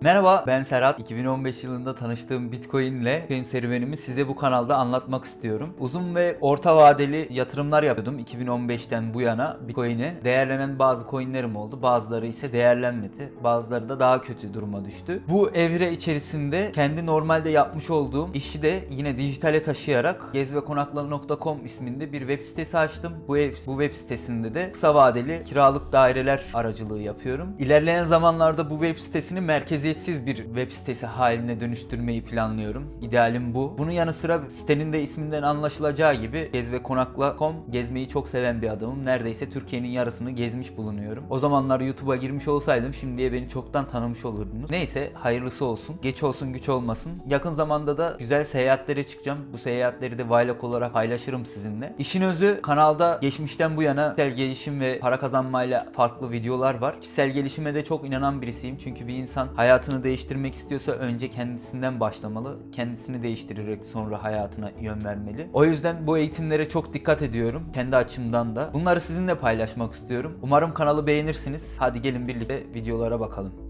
Merhaba ben Serhat. 2015 yılında tanıştığım Bitcoin ile Bitcoin serüvenimi size bu kanalda anlatmak istiyorum. Uzun ve orta vadeli yatırımlar yapıyordum 2015'ten bu yana Bitcoin'e. Değerlenen bazı coinlerim oldu. Bazıları ise değerlenmedi. Bazıları da daha kötü duruma düştü. Bu evre içerisinde kendi normalde yapmış olduğum işi de yine dijitale taşıyarak gezvekonakla.com isminde bir web sitesi açtım. Bu, ev, bu web sitesinde de kısa vadeli kiralık daireler aracılığı yapıyorum. İlerleyen zamanlarda bu web sitesini merkeziyetsiz bir web sitesi haline dönüştürmeyi planlıyorum. İdealim bu. Bunun yanı sıra sitenin de isminden anlaşılacağı gibi gezvekonakla.com gezmeyi çok seven bir adamım. Neredeyse Türkiye'nin yarısını gezmiş bulunuyorum. O zamanlar YouTube'a girmiş olsaydım şimdiye beni çoktan tanımış olurdunuz. Neyse hayırlısı olsun. Geç olsun güç olmasın. Yakın zamanda da güzel seyahatlere çıkacağım. Bu seyahatleri de vlog olarak paylaşırım sizinle. İşin özü kanalda geçmişten bu yana kişisel gelişim ve para kazanmayla farklı videolar var. Kişisel gelişime de çok inanan birisiyim. Çünkü bir insan hayatını değiştirmek istiyorsa önce kendisinden başlamalı. Kendisini değiştirerek sonra hayatına yön vermeli. O yüzden bu eğitimlere çok dikkat ediyorum. Kendi açımdan da. Bunları sizinle paylaşmak istiyorum. Umarım kanalı beğenirsiniz. Hadi gelin birlikte videolara bakalım.